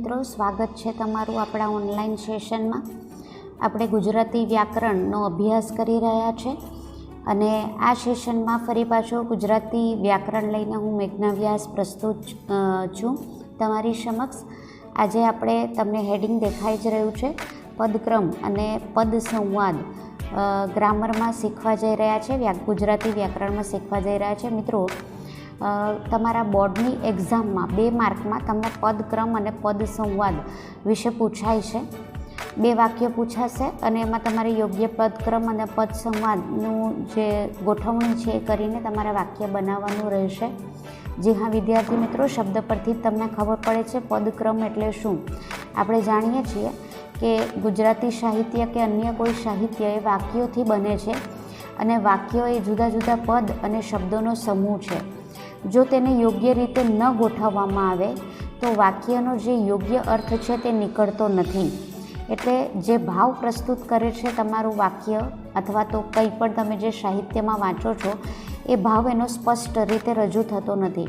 મિત્રો, સ્વાગત છે તમારું આપણા ઓનલાઈન સેશનમાં આપણે ગુજરાતી વ્યાકરણનો અભ્યાસ કરી રહ્યા છે અને આ સેશનમાં ફરી પાછો ગુજરાતી વ્યાકરણ લઈને હું મેઘના વ્યાસ પ્રસ્તુત છું તમારી સમક્ષ. આજે આપણે તમને હેડિંગ દેખાઈ જ રહ્યું છે, પદક્રમ અને પદ સંવાદ ગ્રામરમાં શીખવા જઈ રહ્યા છે ગુજરાતી વ્યાકરણમાં શીખવા જઈ રહ્યા છે. મિત્રો તમારા બોર્ડની એક્ઝામમાં બે માર્કમાં તમને પદક્રમ અને પદ સંવાદ વિશે પૂછાય છે. બે વાક્ય પૂછાશે અને એમાં તમારે યોગ્ય પદક્રમ અને પદ સંવાદનું જે ગોઠવણી છે એ કરીને તમારે વાક્ય બનાવવાનું રહેશે. જી હા, વિદ્યાર્થી મિત્રો, શબ્દ પરથી તમને ખબર પડે છે પદક્રમ એટલે શું? આપણે જાણીએ છીએ કે ગુજરાતી સાહિત્ય કે અન્ય કોઈ સાહિત્ય એ વાક્યોથી બને છે અને વાક્યો એ જુદા જુદા પદ અને શબ્દોનો સમૂહ છે. જો તેને યોગ્ય રીતે ન ગોઠવવામાં આવે, તો વાક્યનો જે યોગ્ય અર્થ છે તે નીકળતો નથી. એટલે જે ભાવ પ્રસ્તુત કરે છે તમારું વાક્ય અથવા તો કંઈ પણ તમે જે સાહિત્યમાં વાંચો છો, એ ભાવ એનો સ્પષ્ટ રીતે રજૂ થતો નથી.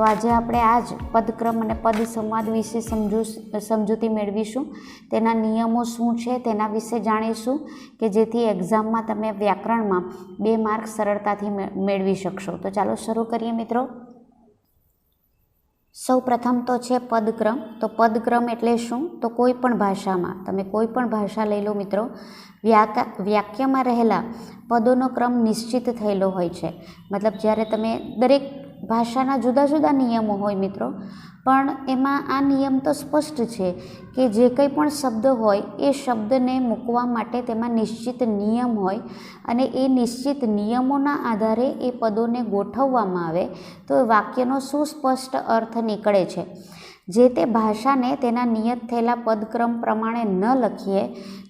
તો આજે આપણે આ જ પદક્રમ અને પદ સંવાદ વિશે સમજૂ સમજૂતી મેળવીશું. તેના નિયમો શું છે તેના વિશે જાણીશું કે જેથી એક્ઝામમાં તમે વ્યાકરણમાં બે માર્ક સરળતાથી મેળવી શકશો. તો ચાલો શરૂ કરીએ મિત્રો. સૌ પ્રથમ તો છે પદક્રમ. તો પદક્રમ એટલે શું? તો કોઈ પણ ભાષામાં, તમે કોઈ પણ ભાષા લઈ લો મિત્રો. વ્યાકા વાક્યમાં રહેલા પદોનો ક્રમ નિશ્ચિત થયેલો હોય છે. મતલબ જ્યારે તમે દરેક ભાષાના જુદા જુદા નિયમો હોય મિત્રો. પણ એમાં આ નિયમ તો સ્પષ્ટ છે કે જે કંઈ પણ શબ્દ હોય, એ શબ્દને મૂકવા માટે તેમાં નિશ્ચિત નિયમ હોય અને એ નિશ્ચિત નિયમોના આધારે એ પદોને ગોઠવવામાં આવે તો વાક્યનો સુસ્પષ્ટ અર્થ નીકળે છે. જે તે ભાષાને તેના નિયત થયેલા પદક્રમ પ્રમાણે ન લખીએ,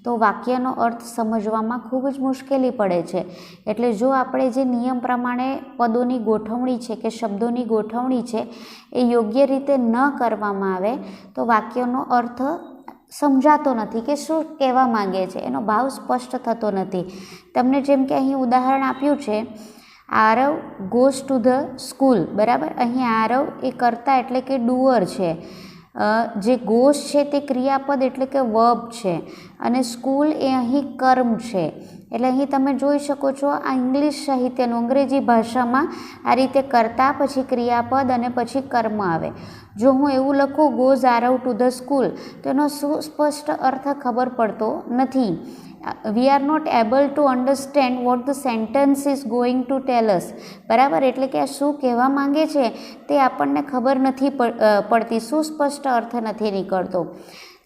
તો વાક્યનો અર્થ સમજવામાં ખૂબ જ મુશ્કેલી પડે છે. એટલે જો આપણે જે નિયમ પ્રમાણે પદોની ગોઠવણી છે કે શબ્દોની ગોઠવણી છે, એ યોગ્ય રીતે ન કરવામાં આવે, તો વાક્યનો અર્થ સમજાતો નથી કે શું કહેવા માંગે છે. એનો ભાવ સ્પષ્ટ થતો નથી. તમને જેમ કે અહીં ઉદાહરણ આપ્યું છે Aarav goes to the school, બરાબર? અહીં આરવ એ કરતા એટલે કે ડુઅર છે. જે ગોઝ છે તે ક્રિયાપદ એટલે કે વર્બ છે. અને સ્કૂલ એ અહીં કર્મ છે. એટલે અહીં તમે જોઈ શકો છો આ ઇંગ્લિશ સાહિત્યનું, અંગ્રેજી ભાષામાં આ રીતે કરતા, પછી ક્રિયાપદ અને પછી કર્મ આવે. જો હું એવું લખું, goes Aarav to the school, તો એનો સુસ્પષ્ટ અર્થ ખબર પડતો નથી. We are not able to understand what the sentence is going to tells બરાબર? એટલે કે આ શું કહેવા માંગે છે તે આપણને ખબર નથી પડતી. સુસ્પષ્ટ અર્થ નથી નીકળતો?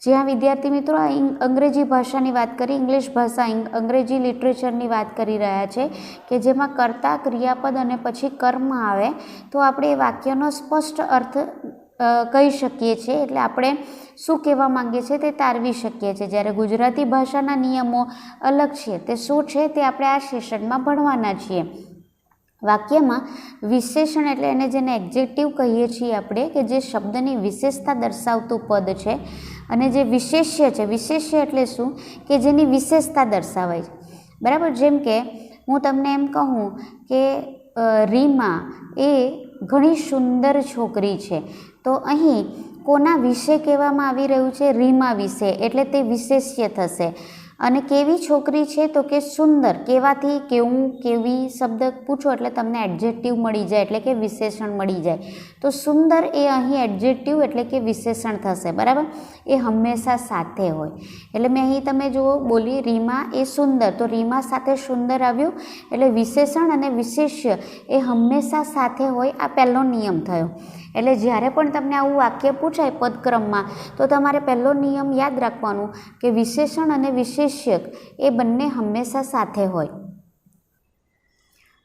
જ્યાં વિદ્યાર્થી મિત્રો અંગ્રેજી ભાષાની વાત કરી, ઇંગ્લિશ ભાષા અંગ્રેજી લિટરેચરની વાત કરી રહ્યા છે કે જેમાં કર્તા, ક્રિયાપદ અને પછી કર્મ આવે, તો આપણે એ વાક્યનો સ્પષ્ટ અર્થ કહી શકીએ છીએ. એટલે આપણે શું કહેવા માંગીએ છીએ તે તારવી શકીએ છીએ. જ્યારે ગુજરાતી ભાષાના નિયમો અલગ છે, તે શું છે તે આપણે આ સેશનમાં ભણવાના છીએ. વાક્યમાં વિશેષણ એટલે એને જેને એક્ઝેક્ટિવ કહીએ છીએ આપણે, કે જે શબ્દની વિશેષતા દર્શાવતું પદ છે અને જે વિશેષ્ય છે. વિશેષ્ય એટલે શું? કે જેની વિશેષતા દર્શાવાય છે. બરાબર? જેમ કે હું તમને એમ કહું કે રીમા એ ઘણી સુંદર છોકરી છે. તો અહીં કોના વિશે કહેવામાં આવી રહ્યું છે? રીમા વિશે એટલે તે વિશેષ્ય થશે. અને કેવી છોકરી છે તો કે સુંદર. કેવાથી કેવું કેવી શબ્દ પૂછો એટલે તમને એડજેક્ટિવ મળી જાય, એટલે કે વિશેષણ મળી જાય. તો સુંદર એ અહીં એડજેક્ટિવ એટલે કે વિશેષણ થશે, બરાબર? એ હંમેશા સાથે હોય. એટલે મેં અહીં તમે જુઓ, બોલી રીમા એ સુંદર. તો રીમા સાથે સુંદર આવ્યું, એટલે વિશેષણ અને વિશેષ્ય એ હંમેશા સાથે હોય, આ પહેલો નિયમ થયો. એટલે જ્યારે પણ તમને આવું વાક્ય પૂછાય પદક્રમમાં, તો તમારે પહેલો નિયમ યાદ રાખવાનું કે વિશેષણ અને વિશેષ્યક એ બંને હંમેશા સાથે હોય.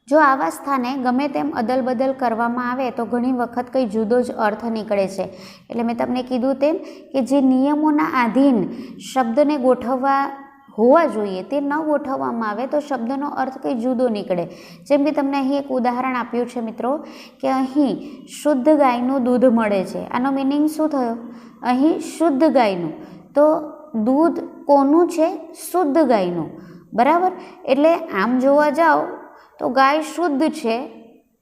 જો આવા સ્થાને ગમે તેમ અદલ બદલ કરવામાં આવે તો ઘણી વખત કંઈ જુદો જ અર્થ નીકળે છે. એટલે મેં તમને કીધું તેમ કે જે નિયમોના આધીન શબ્દને ગોઠવવા હોવા જોઈએ તે ન ગોઠવવામાં આવે તો શબ્દનો અર્થ કંઈ જુદો નીકળે. જેમ કે તમને અહીં એક ઉદાહરણ આપ્યું છે મિત્રો કે અહીં શુદ્ધ ગાયનું દૂધ મળે છે. આનો મિનિંગ શું થયો? અહીં શુદ્ધ ગાયનું. તો દૂધ કોનું છે? શુદ્ધ ગાયનું. બરાબર? એટલે આમ જોવા જાઓ તો ગાય શુદ્ધ છે,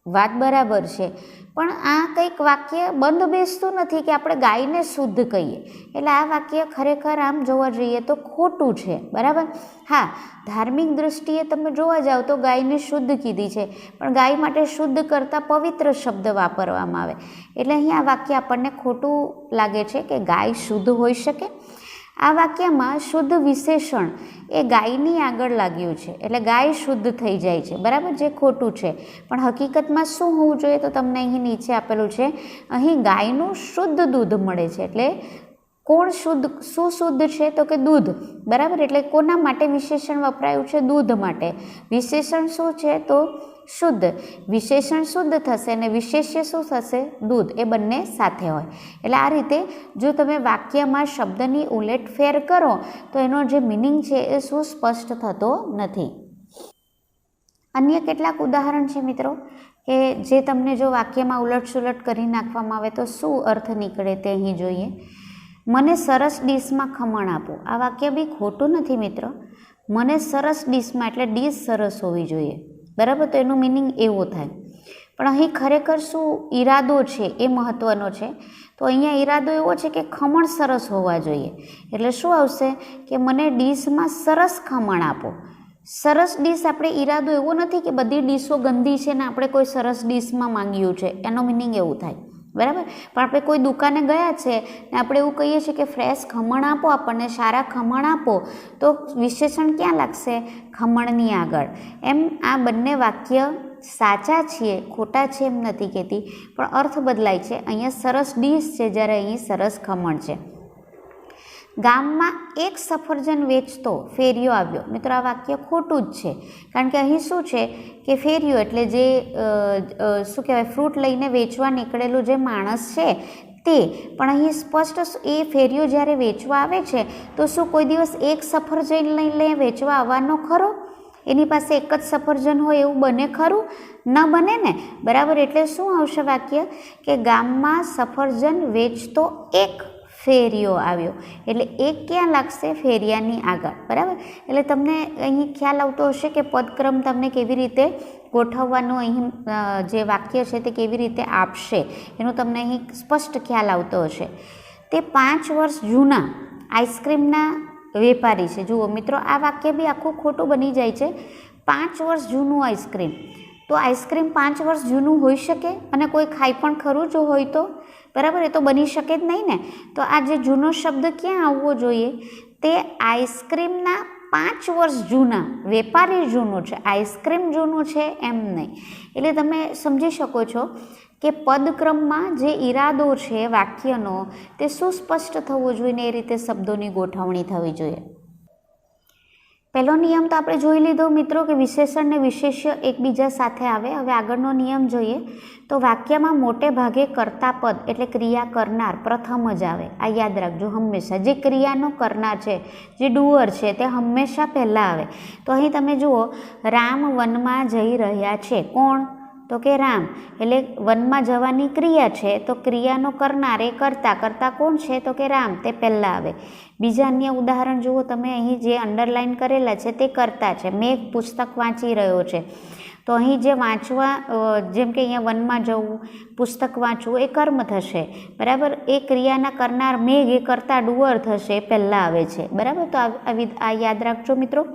વાત બરાબર છે. પણ આ કંઈક વાક્ય બંધ બેસતું નથી કે આપણે ગાયને શુદ્ધ કહીએ. એટલે આ વાક્ય ખરેખર આમ જોવા જઈએ તો ખોટું છે. બરાબર? હા, ધાર્મિક દૃષ્ટિએ તમે જોવા જાઓ તો ગાયને શુદ્ધ કીધી છે. પણ ગાય માટે શુદ્ધ કરતાં પવિત્ર શબ્દ વાપરવામાં આવે. એટલે અહીં આ વાક્ય આપણને ખોટું લાગે છે કે ગાય શુદ્ધ હોઈ શકે આ વાક્યમાં શુદ્ધ વિશેષણ એ ગાયની આગળ લાગ્યું છે. એટલે ગાય શુદ્ધ થઈ જાય છે. બરાબર? જે ખોટું છે. પણ હકીકતમાં શું હોવું જોઈએ તો તમને અહીં નીચે આપેલું છે? અહીં ગાયનું શુદ્ધ દૂધ મળે છે. એટલે કોણ શુદ્ધ, શું શુદ્ધ છે? તો કે દૂધ. બરાબર? એટલે કોના માટે વિશેષણ વપરાયું છે? દૂધ માટે. વિશેષણ શું છે? તો શુદ્ધ. વિશેષણ શુદ્ધ થશે અને વિશેષ્ય શું થશે? દૂધ. એ બંને સાથે હોય. એટલે આ રીતે જો તમે વાક્યમાં શબ્દની ઉલેટફેર કરો, તો એનો જે મિનિંગ છે એ સુસ્પષ્ટ થતો નથી. અન્ય કેટલાક ઉદાહરણ છે મિત્રો, કે જે તમને જો વાક્યમાં ઉલટસુલટ કરી નાખવામાં આવે તો શું અર્થ નીકળે તે અહીં જોઈએ. મને સરસ ડીશમાં ખમણ આપો. આ વાક્ય બી ખોટું નથી મિત્રો. મને સરસ ડીશમાં એટલે ડીશ સરસ હોવી જોઈએ. બરાબર? તો એનું મિનિંગ એવું થાય. પણ અહીં ખરેખર શું ઈરાદો છે એ મહત્ત્વનો છે? તો અહીંયા ઈરાદો એવો છે કે ખમણ સરસ હોવા જોઈએ. એટલે શું આવશે? કે મને ડીશમાં સરસ ખમણ આપો. સરસ ડીશ આપણે ઈરાદો એવો નથી કે બધી ડીશો ગંદી છે ને આપણે કોઈ સરસ ડીશમાં માંગ્યું છે. એનો મિનિંગ એવું થાય. બરાબર? પણ આપણે કોઈ દુકાને ગયા છે ને આપણે એવું કહીએ છીએ કે ફ્રેશ ખમણ આપો આપણને, સારા ખમણ આપો, તો વિશેષણ ક્યાં લાગશે? ખમણની આગળ. એમ આ બંને વાક્ય સાચા છીએ, ખોટા છે એમ નથી કહેતી, પણ અર્થ બદલાય છે. અહીંયા સરસ ડીશ છે, જ્યારે અહીં સરસ ખમણ છે. ગામમાં એક સફરજન વેચતો ફેરિયો આવ્યો. મિત્રો, આ વાક્ય ખોટું જ છે. કારણ કે અહીં શું છે કે ફેરિયો એટલે જે શું કહેવાય, ફ્રૂટ લઈને વેચવા નીકળેલું જે માણસ છે તે. પણ અહીં સ્પષ્ટ એ ફેરિયો જ્યારે વેચવા આવે છે, તો શું કોઈ દિવસ એક સફરજન લઈને વેચવા આવવાનો ખરો? એની પાસે એક જ સફરજન હોય એવું બને ખરું? ન બને ને? બરાબર, એટલે શું આવશે વાક્ય? કે ગામમાં સફરજન વેચતો એક. ફેરિયો આવ્યો. એટલે એ ક્યાં લાગશે? ફેરિયાની આગળ. બરાબર? એટલે તમને અહીં ખ્યાલ આવતો હશે કે પદક્રમ તમને કેવી રીતે ગોઠવવાનું અહીં જે વાક્ય છે તે કેવી રીતે આપશે. એનું તમને અહીં સ્પષ્ટ ખ્યાલ આવતો હશે. તે પાંચ વર્ષ જૂના આઈસ્ક્રીમના વેપારી છે. જુઓ મિત્રો, આ વાક્ય બી આખું ખોટું બની જાય છે. પાંચ વર્ષ જૂનું આઈસ્ક્રીમ. તો આઈસ્ક્રીમ પાંચ વર્ષ જૂનું હોઈ શકે અને કોઈ ખાઈ પણ ખરું જો હોય તો? બરાબર, એ તો બની શકે જ નહીં ને? તો આ જે જૂનો શબ્દ ક્યાં આવવો જોઈએ? તે આઈસ્ક્રીમના પાંચ વર્ષ જૂના, વેપારી જૂનું છે, આઈસ્ક્રીમ જૂનું છે એમ નહીં. એટલે તમે સમજી શકો છો કે પદક્રમમાં જે ઈરાદો છે, વાક્યનો, તે સુસ્પષ્ટ થવો જોઈએ ને એ રીતે શબ્દોની ગોઠવણી થવી જોઈએ. પહેલો નિયમ તો આપણે જોઈ લીધો મિત્રો કે વિશેષણ ને વિશેષ્ય એકબીજા સાથે આવે. હવે આગળનો નિયમ જોઈએ તો વાક્યમાં મોટે ભાગે કર્તા પદ એટલે ક્રિયા કરનાર પ્રથમ જ આવે. આ યાદ રાખજો, હંમેશા. જે ક્રિયાનો કરનાર છે, જે ડુઅર છે, તે હંમેશા પહેલાં આવે. તો અહીં તમે જુઓ, રામ વનમાં જઈ રહ્યા છે. કોણ? તો કે રામ, એટલે વનમાં જવાની ક્રિયા છે, તો ક્રિયાનો કરનાર એ કરતા કરતા કોણ છે? તો કે રામ, તે પહેલાં આવે. બીજા અન્ય ઉદાહરણ જુઓ, તમે અહીં જે અંડરલાઇન કરેલા છે, તે કરતા છે. મેં એક પુસ્તક વાંચી રહ્યો છે. તો અહીં જે વાંચવા જેમ કે અહીંયા વનમાં જવું, પુસ્તક વાંચવું, એ કર્મ થશે. બરાબર? એ ક્રિયાના કરનાર મેઘ, એ કરતા ડુઅર થશે, એ પહેલાં આવે છે. બરાબર? તો આ યાદ રાખજો મિત્રો.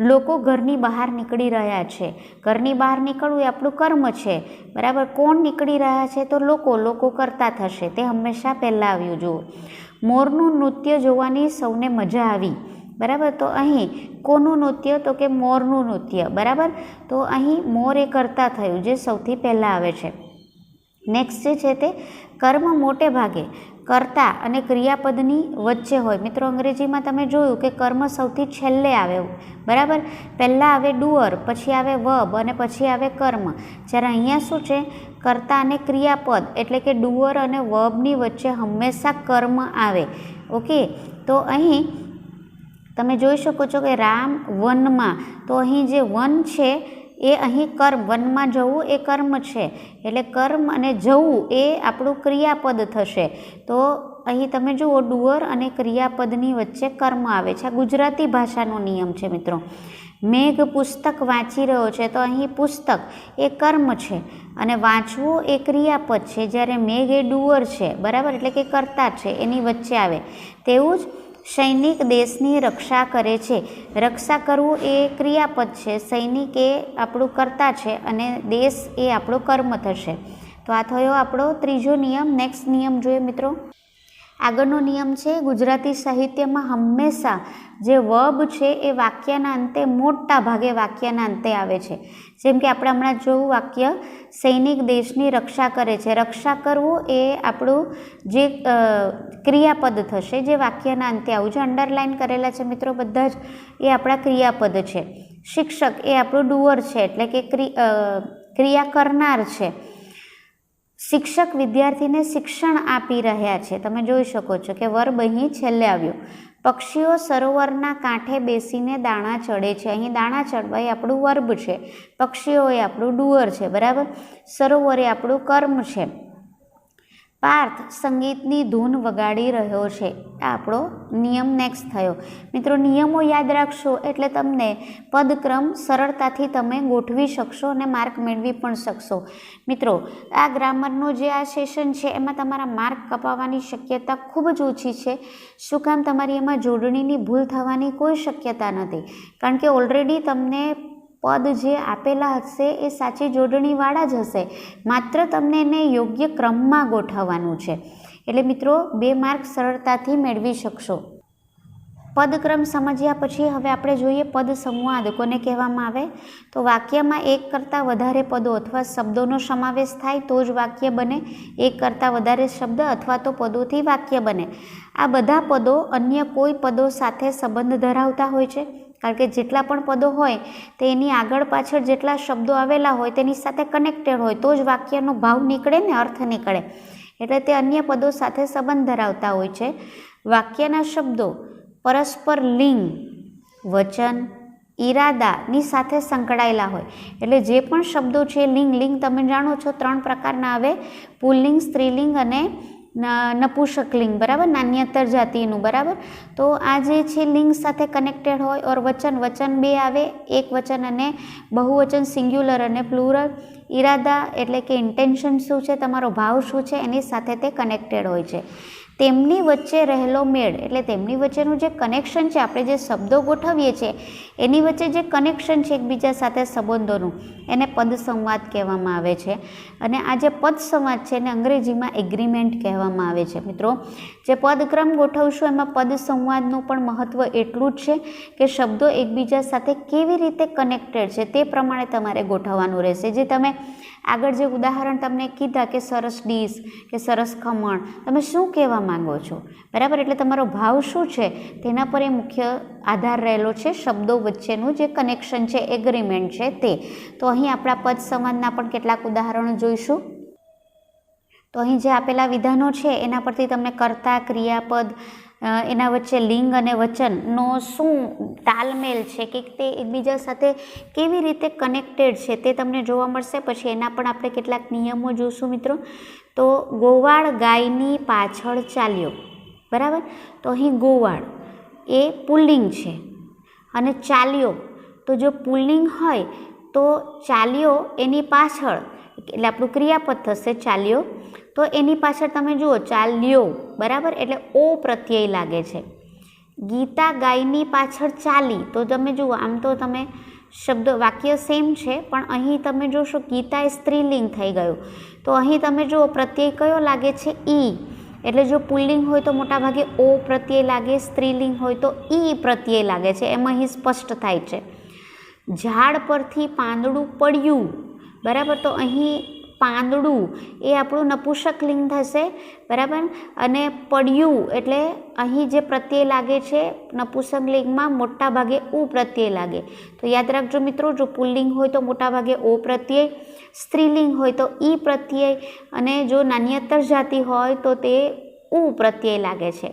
લોકો ઘરની બહાર નીકળી રહ્યા છે. ઘરની બહાર નીકળવું એ આપણું કર્મ છે. બરાબર? કોણ નીકળી રહ્યા છે તો લોકો. લોકો કરતા થશે. તે હંમેશા પહેલાં આવ્યું જુઓ. મોરનું નૃત્ય જોવાની સૌને મજા આવી. બરાબર? તો અહીં કોનું નૃત્ય? તો કે મોરનું નૃત્ય. બરાબર? તો અહીં મોર એ કરતા થયું, જે સૌથી પહેલાં આવે છે. નેક્સ્ટ જે છે તે કર્મ મોટે ભાગે. કર્તા અને ક્રિયાપદની વચ્ચે હોય. મિત્રો, અંગ્રેજીમાં તમે જોયું કે કર્મ સૌથી છેલ્લે આવે બરાબર? પહેલાં આવે ડુઅર, પછી આવે વબ અને પછી આવે કર્મ. જ્યારે અહીંયા શું છે? કર્તા અને ક્રિયાપદ, એટલે કે ડુઅર અને વબની વચ્ચે હંમેશા કર્મ આવે. ઓકે? તો અહીં તમે જોઈ શકો છો કે રામ વનમાં, તો અહીં જે વન છે એ અહીં કર્મ, વનમાં જવું એ કર્મ છે. એટલે કર્મ અને જવું એ આપણું ક્રિયાપદ થશે. તો અહીં તમે જુઓ, ડુઅર અને ક્રિયાપદની વચ્ચે કર્મ આવે છે. આ ગુજરાતી ભાષાનો નિયમ છે મિત્રો. મેઘ પુસ્તક વાંચી રહ્યો છે, તો અહીં પુસ્તક એ કર્મ છે અને વાંચવું એ ક્રિયાપદ છે. જ્યારે મેઘ એ ડુઅર છે, બરાબર? એટલે કે કર્તા છે, એની વચ્ચે આવે. તેવું જ સૈનિક દેશની રક્ષા કરે છે. રક્ષા કરવું એ ક્રિયાપદ છે. સૈનિક એ આપણું કર્તા છે અને દેશ એ આપણો કર્મ થશે. તો આ થયો આપણો ત્રીજો નિયમ. નેક્સ્ટ નિયમ જોઈએ મિત્રો. આગળનો નિયમ છે, ગુજરાતી સાહિત્યમાં હંમેશા જે વર્બ છે એ વાક્યના અંતે, મોટા ભાગે વાક્યના અંતે આવે છે. જેમ કે આપણે હમણાં જોયું વાક્ય, સૈનિક દેશની રક્ષા કરે છે. રક્ષા કરવું એ આપણું જે ક્રિયાપદ થશે, જે વાક્યના અંતે આવું છે. અંડરલાઇન કરેલા છે મિત્રો બધા જ, એ આપણા ક્રિયાપદ છે. શિક્ષક એ આપણું ડુઅર છે, એટલે કે ક્રિ- ક્રિયા કરનાર છે. શિક્ષક વિદ્યાર્થીને શિક્ષણ આપી રહ્યા છે. તમે જોઈ શકો છો કે વર્બ અહીં છેલ્લે આવ્યો. પક્ષીઓ સરોવરના કાંઠે બેસીને દાણા ચડે છે. અહીં દાણા ચડવા એ આપણું વર્બ છે. પક્ષીઓ એ આપણું ડુઅર છે. બરાબર? સરોવર એ આપણું કર્મ છે. પાર્થ સંગીતની ધૂન વગાડી રહ્યો છે. આપણો નિયમ નેક્સ્ટ થયો. મિત્રો, નિયમો યાદ રાખશો એટલે તમને પદક્રમ સરળતાથી તમે ગોઠવી શકશો અને માર્ક મેળવી પણ શકશો. મિત્રો, આ ગ્રામરનો જે આ સેશન છે, એમાં તમારા માર્ક કપાવવાની શક્યતા ખૂબ જ ઓછી છે. શું કામ તમારી એમાં જોડણીની ભૂલ થવાની કોઈ શક્યતા નથી. કારણ કે ઓલરેડી તમને પદ જે આપેલા હશે એ સાચી જોડણીવાળા જ હશે. માત્ર તમને એને યોગ્ય ક્રમમાં ગોઠવવાનું છે. એટલે મિત્રો, બે માર્ક સરળતાથી મેળવી શકશો. પદક્રમ સમજ્યા પછી હવે આપણે જોઈએ પદ સંવાદ, કોને કહેવામાં આવે? તો વાક્યમાં એક કરતાં વધારે પદો અથવા શબ્દોનો સમાવેશ થાય તો જ વાક્ય બને. એક કરતાં વધારે શબ્દ અથવા તો પદોથી વાક્ય બને. આ બધા પદો અન્ય કોઈ પદો સાથે સંબંધ ધરાવતા હોય છે. કારણ કે જેટલા પણ પદો હોય, તે એની આગળ પાછળ જેટલા શબ્દો આવેલા હોય, તેની સાથે કનેક્ટેડ હોય, તો જ વાક્યનો ભાવ નીકળે ને અર્થ નીકળે. એટલે તે અન્ય પદો સાથે સંબંધ ધરાવતા હોય છે. વાક્યના શબ્દો પરસ્પર લિંગ, વચન ઈરાદાની સાથે સંકળાયેલા હોય. એટલે જે પણ શબ્દો છે લિંગ લિંગ તમે જાણો છો, ત્રણ પ્રકારના આવે. પુલ્લિંગ, સ્ત્રીલિંગ અને ન- લિંગ બરાબર? નાન્યતર જાતિનું, બરાબર? તો આ જે છે લિંગ સાથે કનેક્ટેડ હોય ઓર વચન વચન બે આવે. એક વચન અને બહુવચન સિંગ્યુલર અને પ્લુરલ ઈરાદા એટલે કે ઇન્ટેન્શન શું છે? તમારો ભાવ શું છે? એની સાથે તે કનેક્ટેડ હોય છે. તેમની વચ્ચે રહેલો મેળ, એટલે તેમની વચ્ચેનું જે કનેક્શન છે, આપણે જે શબ્દો ગોઠવીએ છીએ, એની વચ્ચે જે કનેક્શન છે એકબીજા સાથે સંબંધોનું, એને પદ સંવાદ કહેવામાં આવે છે. અને આ જે પદ સંવાદ છે, એને અંગ્રેજીમાં એગ્રીમેન્ટ કહેવામાં આવે છે. મિત્રો, જે પદક્રમ ગોઠવશું, એમાં પદ સંવાદનું પણ મહત્ત્વ એટલું જ છે કે શબ્દો એકબીજા સાથે કેવી રીતે કનેક્ટેડ છે, તે પ્રમાણે તમારે ગોઠવવાનું રહેશે. જે તમે આગળ જે ઉદાહરણ તમને કીધા કે સરસ ડીશ, કે સરસ ખમણ, તમે શું કહેવા માંગો છો? બરાબર? એટલે તમારો ભાવ શું છે? તેના પર એ મુખ્ય આધાર રહેલો છે શબ્દો વચ્ચેનું જે કનેક્શન છે એગ્રીમેન્ટ છે તે. તો અહીં આપણા પદ સંવાદના પણ કેટલાક ઉદાહરણો જોઈશું. તો અહીં જે આપેલા વિધાનો છે, એના પરથી તમને કર્તા, ક્રિયાપદ એના વચ્ચે લિંગ અને વચનનો શું તાલમેલ છે કે તે એકબીજા સાથે કેવી રીતે કનેક્ટેડ છે તે તમને જોવા મળશે. પછી એના પણ આપણે કેટલાક નિયમો જોઈશું મિત્રો. તો ગોવાળ ગાયની પાછળ ચાલ્યો, બરાબર? તો અહીં ગોવાળ એ પુલ્લિંગ છે અને ચાલ્યો, તો જો પુલ્લિંગ હોય તો ચાલ્યો એની પાછળ, એટલે આપણું ક્રિયાપદ થશે ચાલ્યો, તો એની પાછળ તમે જુઓ, ચાલ્યો, બરાબર? એટલે ઓ પ્રત્યય લાગે છે. ગીતા ગાયની પાછળ ચાલી, તો તમે જુઓ, આમ તો તમે શબ્દ વાક્ય સેમ છે, પણ અહીં તમે જોશો, ગીતા એ સ્ત્રીલિંગ થઈ ગયું. તો અહીં તમે જુઓ, પ્રત્યય કયો લાગે છે? ઈ એટલે જો પુલ્લિંગ હોય તો મોટાભાગે ઓ પ્રત્યય લાગે, સ્ત્રીલિંગ હોય તો ઈ પ્રત્યય લાગે છે. એમ અહીં સ્પષ્ટ થાય છે. ઝાડ પરથી પાંદડું પડ્યું. બરાબર? તો અહીં પાંદડું એ આપણું નપુંસકલિંગ થશે. બરાબર? અને પડ્યું એટલે અહીં જે પ્રત્યય લાગે છે, નપુંસક લિંગમાં મોટા ભાગે ઉ પ્રત્યય લાગે. તો યાદ રાખજો મિત્રો, જો પુલ્લિંગ હોય તો મોટાભાગે ઓ પ્રત્યય સ્ત્રીલિંગ હોય તો ઈ પ્રત્યય અને જો નાન્યતર જાતિ હોય તો તે ઉ પ્રત્યય લાગે છે.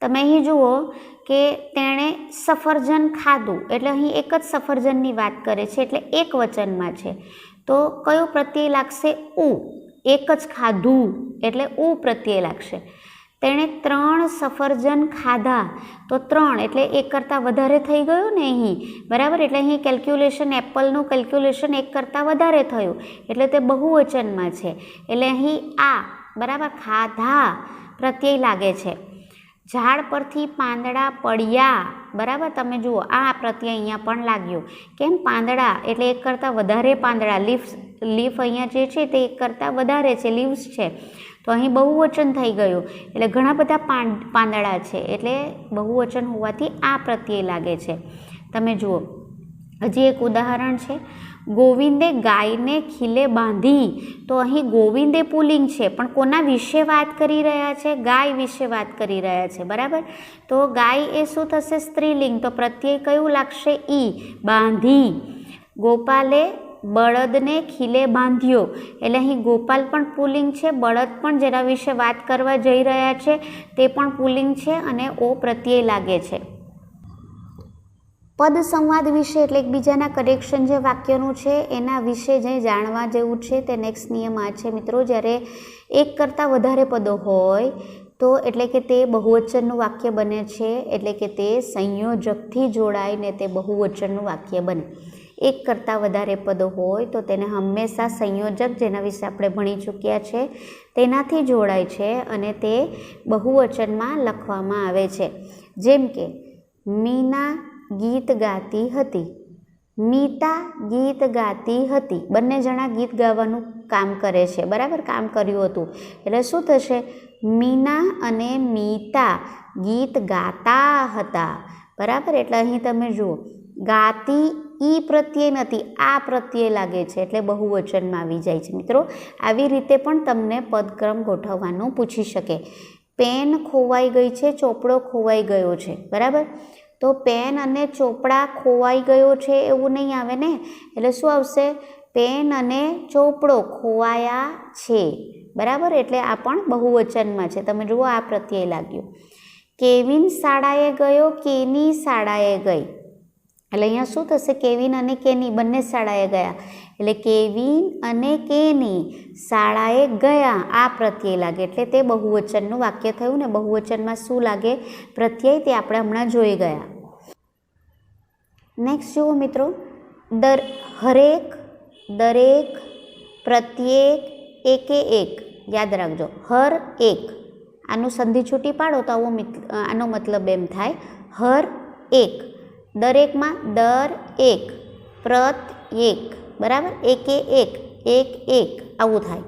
તમે અહીં જુઓ કે તેણે સફરજન ખાધું, એટલે અહીં એક જ સફરજનની વાત કરે છે, એટલે એક વચનમાં છે. તો કયો પ્રત્યય લાગશે? ઉ. એક જ ખાધું, એટલે ઉ પ્રત્યય લાગશે. તેણે ત્રણ સફરજન ખાધા. તો ત્રણ એટલે એક કરતાં વધારે થઈ ગયું ને અહીં? બરાબર? એટલે અહીં કેલ્ક્યુલેશન એપલનું કેલ્ક્યુલેશન એક કરતાં વધારે થયું. એટલે તે બહુવચનમાં છે. એટલે અહીં આ, બરાબર? ખાધા પ્રત્યય લાગે છે. ઝાડ પરથી પાંદડા પડ્યા. બરાબર? તમે જુઓ, આ પ્રત્યય અહીંયા પણ લાગ્યું. કેમ? પાંદડા એટલે એક કરતાં વધારે પાંદડા. લીફ લીફ અહીંયા જે છે તે એક કરતાં વધારે છે. લીવ્સ છે. તો અહીં બહુવચન થઈ ગયું. એટલે ઘણા બધા પાંદડા છે. એટલે બહુવચન હોવાથી આ પ્રત્યય લાગે છે. તમે જુઓ, હજી એક ઉદાહરણ છે. ગોવિંદે ગાયને ખીલે બાંધી. તો અહીં ગોવિંદે પુલિંગ છે. પણ કોના વિશે વાત કરી રહ્યા છે? ગાય વિશે વાત કરી રહ્યા છે. બરાબર? તો ગાય એ શું થશે? સ્ત્રીલિંગ. તો પ્રત્યય કયું લાગશે? ઈ. બાંધી. ગોપાલે બળદને ખીલે બાંધ્યો. એટલે અહીં ગોપાલ પણ પુલિંગ છે. બળદ પણ જેના વિશે વાત કરવા જઈ રહ્યા છે, તે પણ પુલિંગ છે અને ઓ પ્રત્યય લાગે છે. પદ સંવાદ વિશે એટલે એકબીજાના કનેક્શન જે વાક્યનું છે, એના વિશે જે જાણવા જેવું છે, તે નેક્સ્ટ નિયમ આ છે. મિત્રો, જ્યારે એક કરતાં વધારે પદો હોય, તો એટલે કે તે બહુવચનનું વાક્ય બને છે, એટલે કે તે સંયોજકથી જોડાઈને તે બહુવચનનું વાક્ય બને. એક કરતાં વધારે પદો હોય તો તેને હંમેશા સંયોજક જેના વિશે આપણે ભણી ચૂક્યા છે, તેનાથી જોડાય છે અને તે બહુવચનમાં લખવામાં આવે છે. જેમ કે, મીના ગીત ગાતી હતી. મીતા ગીત ગાતી હતી. બંને જણા ગીત ગાવાનું કામ કરે છે. બરાબર? કામ કર્યું હતું. એટલે શું થશે? મીના અને મીતા ગીત ગાતા હતા. બરાબર? એટલે અહીં તમે જુઓ. ગાતી ઈ પ્રત્યે નથી, આ પ્રત્યય લાગે છે, એટલે બહુવચનમાં આવી જાય છે. મિત્રો, આવી રીતે પણ તમને પદક્રમ ગોઠવવાનું પૂછી શકે. પેન ખોવાઈ ગઈ છે, ચોપડો ખોવાઈ ગયો છે, બરાબર? તો પેન અને ચોપડા ખોવાઈ ગયો છે એવું નહીં આવે ને? એટલે શું આવશે? પેન અને ચોપડો ખોવાયા છે, બરાબર? એટલે આ પણ બહુવચનમાં છે. તમે જુઓ, આ પ્રત્યય લાગ્યું. કેવિન શાળાએ ગયો, કેની શાળાએ ગઈ? એટલે અહીંયા શું થશે? કેવિન અને કેની, બંને શાળાએ ગયા. એટલે કેવિન અને કેની શાળાએ ગયા. આ પ્રત્યય લાગે. એટલે તે બહુવચનનું વાક્ય થયું ને બહુવચનમાં શું લાગે? પ્રત્યય તે આપણે હમણાં જોઈ ગયા. નેક્સ્ટ જુઓ મિત્રો. દર, હરેક, દરેક, પ્રત્યેક, એકે એક. યાદ રાખજો. હર એક. આનું સંધિ છૂટી પાડો તો આવો આનો મતલબ એમ થાય. હર એક. દરેકમાં દર એક, પ્રત એક, બરાબર? એકે એક એક એક, આવું થાય.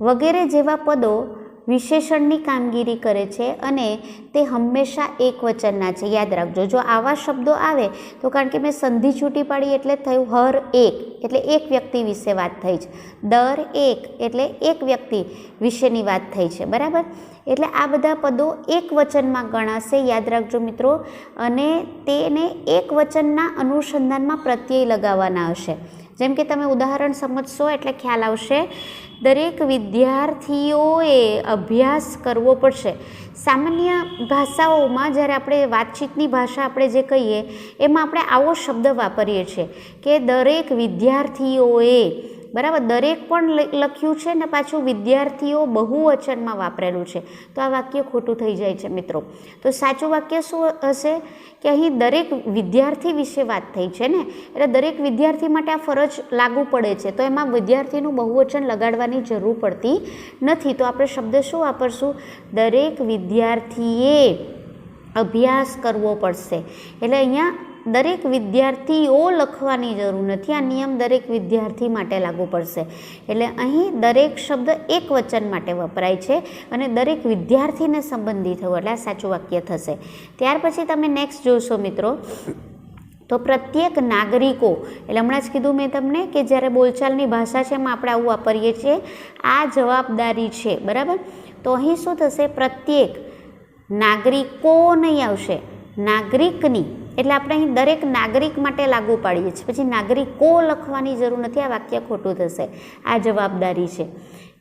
વગેરે જેવા પદો વિશેષણની કામગીરી કરે છે અને તે હંમેશા એક વચનના છે. યાદ રાખજો, જો આવા શબ્દો આવે, તો કારણ કે મેં સંધિ છૂટી પાડી એટલે થયું હર એક, એટલે એક વ્યક્તિ વિશે વાત થઈ છે. દર એક, એટલે એક વ્યક્તિ વિશેની વાત થઈ છે. બરાબર? એટલે આ બધા પદો એક વચનમાં ગણાશે. યાદ રાખજો મિત્રો, અને તેને એક વચનના અનુસંધાનમાં પ્રત્યય લગાવવાના હશે. જેમ કે તમે ઉદાહરણ સમજશો એટલે ખ્યાલ આવશે દરેક વિદ્યાર્થીઓએ અભ્યાસ કરવો પડશે. સામાન્ય ભાષાઓમાં જ્યારે આપણે વાતચીતની ભાષા આપણે જે કહીએ, એમાં આપણે આવો શબ્દ વાપરીએ છીએ કે દરેક વિદ્યાર્થીઓએ બરાબર? દરેક પણ લખ્યું છે ને પાછું વિદ્યાર્થીઓ બહુવચનમાં વાપરેલું છે. તો આ વાક્ય ખોટું થઈ જાય છે મિત્રો. તો સાચું વાક્ય શું હશે? કે અહીં દરેક વિદ્યાર્થી વિશે વાત થઈ છે ને? એટલે દરેક વિદ્યાર્થી માટે આ ફરજ લાગુ પડે છે. તો એમાં વિદ્યાર્થીનું બહુવચન લગાડવાની જરૂર પડતી નથી. તો આપણે શબ્દ શું વાપરશું? દરેક વિદ્યાર્થીએ અભ્યાસ કરવો પડશે. એટલે અહીંયા દરેક વિદ્યાર્થીઓ લખવાની જરૂર નથી. આ નિયમ દરેક વિદ્યાર્થી માટે લાગુ પડશે. એટલે અહીં દરેક શબ્દ એક વચન માટે વપરાય છે અને દરેક વિદ્યાર્થીને સંબંધિત થવું એટલે આ સાચું વાક્ય થશે. ત્યાર પછી તમે નેક્સ્ટ જોશો મિત્રો. તો પ્રત્યેક નાગરિકો, એટલે હમણાં જ કીધું મેં તમને કે જ્યારે બોલચાલની ભાષા છે એમાં આપણે આવું વાપરીએ છીએ, આ જવાબદારી છે. બરાબર? તો અહીં શું થશે? પ્રત્યેક નાગરિકો નહીં આવશે. નાગરિકની એટલે આપણે અહીં દરેક નાગરિક માટે લાગુ પાડીએ છીએ. પછી નાગરિકો લખવાની જરૂર નથી, આ વાક્ય ખોટું થશે. આ જવાબદારી છે.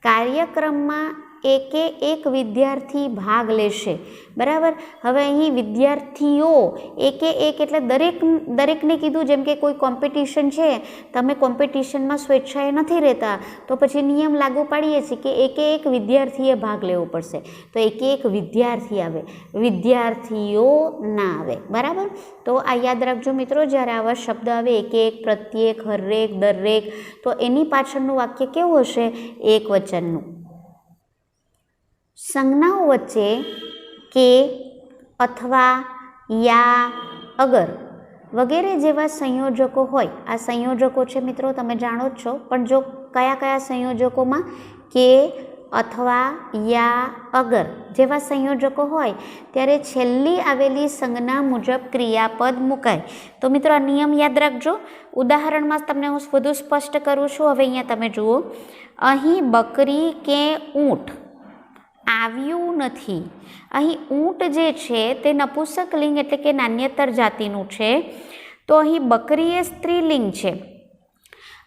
કાર્યક્રમમાં એકે એક વિદ્યાર્થી ભાગ લેશે. બરાબર? હવે અહીં વિદ્યાર્થીઓ એકે એક એટલે દરેક દરેકને કીધું જેમ કે કોઈ કોમ્પિટિશન છે, તમે કોમ્પિટિશનમાં સ્વેચ્છાએ નથી રહેતા, તો પછી નિયમ લાગુ પાડીએ છીએ કે એકે એક વિદ્યાર્થીએ ભાગ લેવો પડશે. તો એકે એક વિદ્યાર્થી આવે. વિદ્યાર્થીઓ ના આવે. બરાબર? તો આ યાદ રાખજો મિત્રો, જ્યારે આવા શબ્દ આવે, એકે એક પ્રત્યેક, હરેક, દરેક, તો એની પાછળનું વાક્ય કેવું હશે? એક વચનનું. સંજ્ઞાઓ વચ્ચે કે અથવા યા, અગર વગેરે જેવા સંયોજકો હોય. આ સંયોજકો છે મિત્રો, તમે જાણો જ છો. પણ જો કયા કયા સંયોજકોમાં કે અથવા યા, અગર જેવા સંયોજકો હોય, ત્યારે છેલ્લી આવેલી સંજ્ઞા મુજબ ક્રિયાપદ મુકાય. તો મિત્રો, આ નિયમ યાદ રાખજો. ઉદાહરણમાં તમને હું વધુ સ્પષ્ટ કરું છું. હવે અહીંયા તમે જુઓ. અહીં બકરી કે ઊંટ આવ્યું નથી. અહીં ઊંટ જે છે તે નપુસકલિંગ એટલે કે નાન્યતર જાતિનું છે. તો અહીં બકરી એ સ્ત્રીલિંગ છે.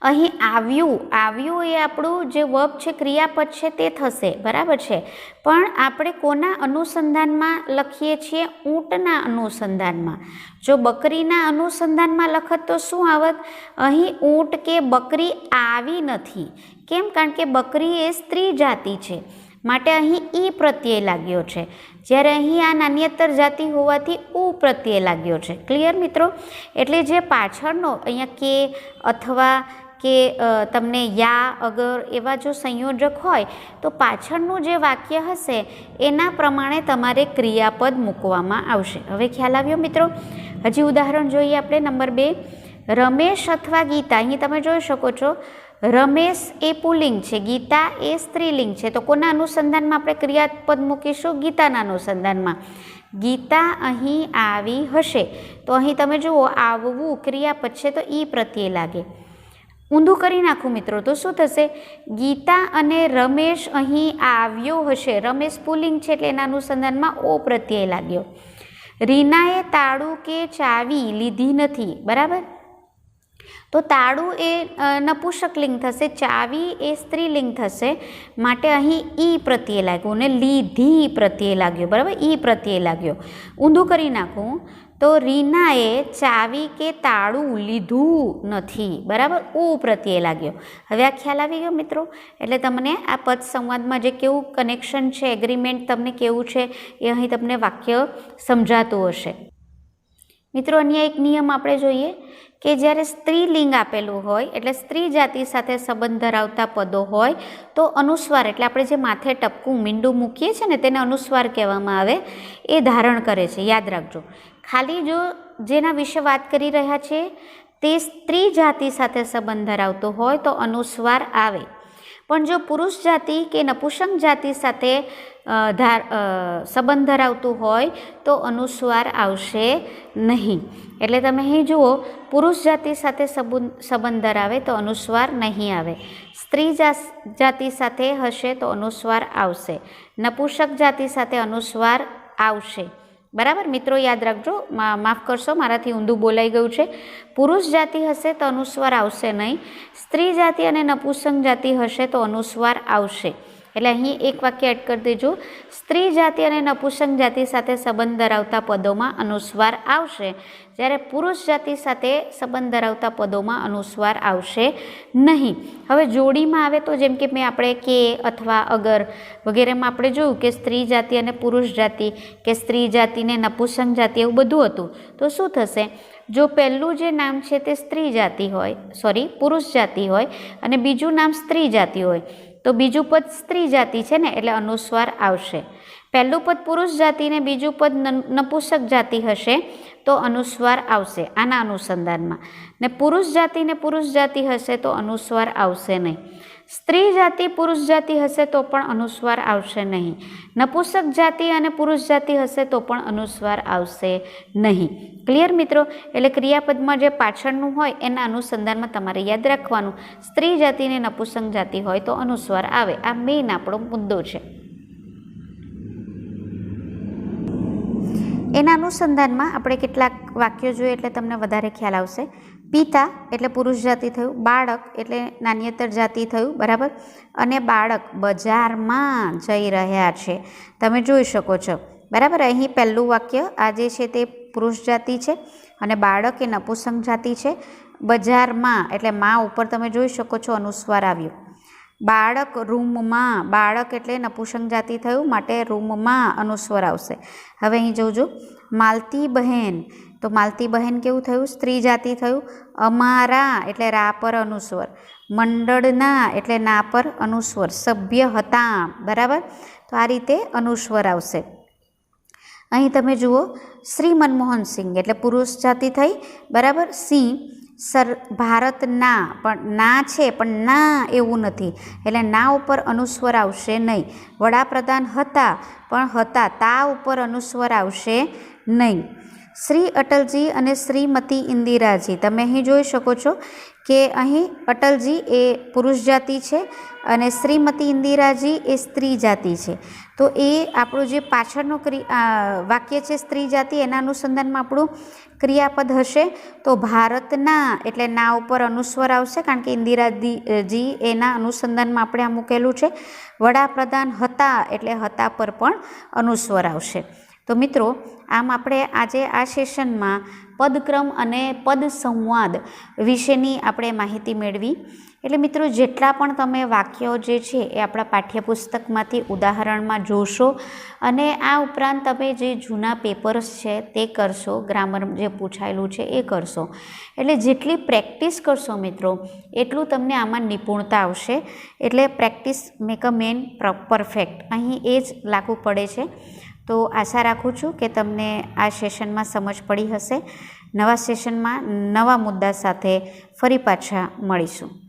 અહીં આવ્યું આવ્યું એ આપણું જે વર્બ છે, ક્રિયાપદ છે તે થશે, બરાબર છે? પણ આપણે કોના અનુસંધાનમાં લખીએ છીએ? ઊંટના અનુસંધાનમાં. જો બકરીના અનુસંધાનમાં લખત તો શું આવત? અહીં ઊંટ કે બકરી આવી નથી. કેમ? કારણ કે બકરી એ સ્ત્રી જાતિ છે. માટે અહીં ઈ પ્રત્યય લાગ્યો છે. જ્યારે અહીં આ નાન્યતર જાતિ હોવાથી ઉ પ્રત્યય લાગ્યો છે. ક્લિયર મિત્રો? એટલે જે પાછળનો અહીંયા કે અથવા કે તમને યા, અગર એવા જો સંયોજક હોય, તો પાછળનું જે વાક્ય હશે, એના પ્રમાણે તમારે ક્રિયાપદ મૂકવામાં આવશે. હવે ખ્યાલ આવ્યો મિત્રો? હજી ઉદાહરણ જોઈએ આપણે નંબર બે. રમેશ અથવા ગીતા. અહીં તમે જોઈ શકો છો. રમેશ એ પુલ્લિંગ છે, ગીતા એ સ્ત્રીલિંગ છે. તો કોના અનુસંધાનમાં આપણે ક્રિયાપદ મૂકીશું? ગીતાના અનુસંધાનમાં. ગીતા અહીં આવી હશે. તો અહીં તમે જુઓ, આવવું ક્રિયાપદ છે, તો ઈ પ્રત્યે લાગે. ઊંધું કરી નાખું મિત્રો, તો શું થશે? ગીતા અને રમેશ અહીં આવ્યો હશે. રમેશ પુલિંગ છે એટલે એના અનુસંધાનમાં ઓ પ્રત્યય લાગ્યો. રીનાએ તાળું કે ચાવી લીધી નથી, બરાબર? તો તાળું એ નપુસકલિંગ થશે, ચાવી એ સ્ત્રીલિંગ થશે. માટે અહીં ઈ પ્રત્યે લાગ્યું ને લીધી પ્રત્યે લાગ્યો, બરાબર? ઈ પ્રત્યે લાગ્યો. ઊંધું કરી નાખું. તો રીનાએ ચાવી કે તાળું લીધું નથી, બરાબર? ઉ પ્રત્યે લાગ્યો. હવે આ ખ્યાલ આવી ગયો મિત્રો? એટલે તમને આ પદ સંવાદમાં જે કેવું કનેક્શન છે એગ્રીમેન્ટ તમને કેવું છે, એ અહીં તમને વાક્ય સમજાતું હશે. મિત્રો, અન્ય એક નિયમ આપણે જોઈએ કે જ્યારે સ્ત્રીલિંગ આપેલું હોય, એટલે સ્ત્રી જાતિ સાથે સંબંધ ધરાવતા પદો હોય, તો અનુસ્વાર, એટલે આપણે જે માથે ટપકું, મીંડું મૂકીએ છીએ ને તેને અનુસ્વાર કહેવામાં આવે, એ ધારણ કરે છે. યાદ રાખજો. ખાલી જો જેના વિશે વાત કરી રહ્યા છે, તે સ્ત્રી જાતિ સાથે સંબંધ ધરાવતો હોય, તો અનુસ્વાર આવે. પણ જો પુરુષ જાતિ કે નપુસંગ જાતિ સાથે સંબંધ ધરાવતું હોય તો અનુસ્વાર આવશે નહીં. એટલે તમે અહીં જુઓ, પુરુષ જાતિ સાથે સંબંધ ધરાવે તો અનુસ્વાર નહીં આવે. સ્ત્રી જાતિ સાથે હશે તો અનુસ્વાર આવશે. નપુષક જાતિ સાથે અનુસ્વાર આવશે. બરાબર? મિત્રો, યાદ રાખજો માફ કરશો, મારાથી ઊંધું બોલાઈ ગયું છે. પુરુષ જાતિ હશે તો અનુસ્વાર આવશે નહીં. સ્ત્રી જાતિ અને નપુસંગ જાતિ હશે તો અનુસ્વાર આવશે. એટલે અહીં એક વાક્ય એડ કરી દેજો. સ્ત્રી જાતિ અને નપુસંગ જાતિ સાથે સંબંધ ધરાવતા પદોમાં અનુસ્વાર આવશે. જ્યારે પુરુષ જાતિ સાથે સંબંધ ધરાવતા પદોમાં અનુસ્વાર આવશે નહીં. હવે જોડીમાં આવે તો જેમ કે મેં આપણે કે અથવા અગર વગેરેમાં આપણે જોયું કે સ્ત્રી જાતિ અને પુરુષ જાતિ કે સ્ત્રી જાતિને નપુસંગ જાતિ એવું બધું હતું. તો શું થશે? જો પહેલું જે નામ છે તે સ્ત્રી જાતિ હોય સોરી પુરુષ જાતિ હોય અને બીજું નામ સ્ત્રી જાતિ હોય તો બીજું પદ સ્ત્રી જાતિ છે ને, એટલે અનુસ્વાર આવશે. પહેલું પદ પુરુષ જાતિને બીજું પદ નપુસક જાતિ હશે, તો અનુસ્વાર આવશે આના અનુસંધાનમાં. ને પુરુષ જાતિને પુરુષ જાતિ હશે, તો અનુસ્વાર આવશે નહીં. સ્ત્રી જાતિ, પુરુષ જાતિ હશે તો પણ અનુસ્વાર આવશે નહીં. નપુસક જાતિ અને પુરુષ જાતિ હશે તો પણ અનુસ્વાર આવશે નહીં. ક્લિયર મિત્રો? એટલે ક્રિયાપદમાં જે પાછળનું હોય એના અનુસંધાનમાં તમારે યાદ રાખવાનું. સ્ત્રી જાતિને નપુસંગ જાતિ હોય તો અનુસ્વાર આવે. આ મેઇન આપણો મુદ્દો છે. એના અનુસંધાનમાં આપણે કેટલાક વાક્યો જોઈએ એટલે તમને વધારે ખ્યાલ આવશે. પિતા એટલે પુરુષ જાતિ થયું, બાળક એટલે નાન્યતર જાતિ થયું, બરાબર? અને બાળક બજારમાં જઈ રહ્યા છે. તમે જોઈ શકો છો. બરાબર? અહીં પહેલું વાક્ય આ જે છે તે પુરુષ જાતિ છે અને બાળક એ નપુસંગ જાતિ છે. બજારમાં એટલે માં ઉપર તમે જોઈ શકો છો અનુસ્વાર આવ્યો. બાળક રૂમમાં, બાળક એટલે નપુસંગ જાતિ થયું, માટે રૂમમાં અનુસ્વાર આવશે. હવે અહીં જોજો. માલતી બહેન તો માલતી બહેન કેવું થયું? સ્ત્રી જાતિ થયું? અમારા એટલે રા પર અનુસ્વર. મંડળના એટલે ના પર અનુસ્વર. સભ્ય હતા. બરાબર? તો આ રીતે અનુસ્વર આવશે. અહીં તમે જુઓ, શ્રી મનમોહન સિંહ એટલે પુરુષ જાતિ થઈ. બરાબર? સિંહ સર, ભારતના. પણ ના છે, પણ ના એવું નથી. એટલે ના ઉપર અનુસ્વર આવશે નહીં. વડાપ્રધાન હતા, પણ હતા. તા ઉપર અનુસ્વર આવશે નહીં. શ્રી અટલજી અને શ્રીમતી ઇન્દિરાજી. તમે અહીં જોઈ શકો છો કે અહીં અટલજી એ પુરુષ જાતિ છે અને શ્રીમતી ઇન્દિરાજી એ સ્ત્રી જાતિ છે. તો એ આપણું જે પાછળનું ક્રિ વાક્ય છે સ્ત્રી જાતિ, એના અનુસંધાનમાં આપણું ક્રિયાપદ હશે. તો ભારતના, એટલે ના ઉપર અનુસ્વર આવશે, કારણ કે ઇન્દિરાજી એના અનુસંધાનમાં આપણે આ મૂકેલું છે. વડાપ્રધાન હતા, એટલે હતા પર પણ અનુસ્વર આવશે. તો મિત્રો, આમ આપણે આજે આ સેશનમાં પદક્રમ અને પદ સંવાદ વિશેની આપણે માહિતી મેળવી. એટલે મિત્રો, જેટલા પણ તમે વાક્યો જે છે એ આપણા પાઠ્યપુસ્તકમાંથી ઉદાહરણમાં જોશો અને આ ઉપરાંત તમે જે જૂના પેપર્સ છે તે કરશો, ગ્રામર જે પૂછાયેલું છે એ કરશો. એટલે જેટલી પ્રેક્ટિસ કરશો મિત્રો, એટલું તમને આમાં નિપુણતા આવશે. એટલે practice make a man perfect. અહીં એ જ લાગુ પડે છે. તો આશા રાખું છું કે તમને આ સેશનમાં સમજ પડી હશે. નવા સેશનમાં નવા મુદ્દા સાથે ફરી પાછા મળીશું.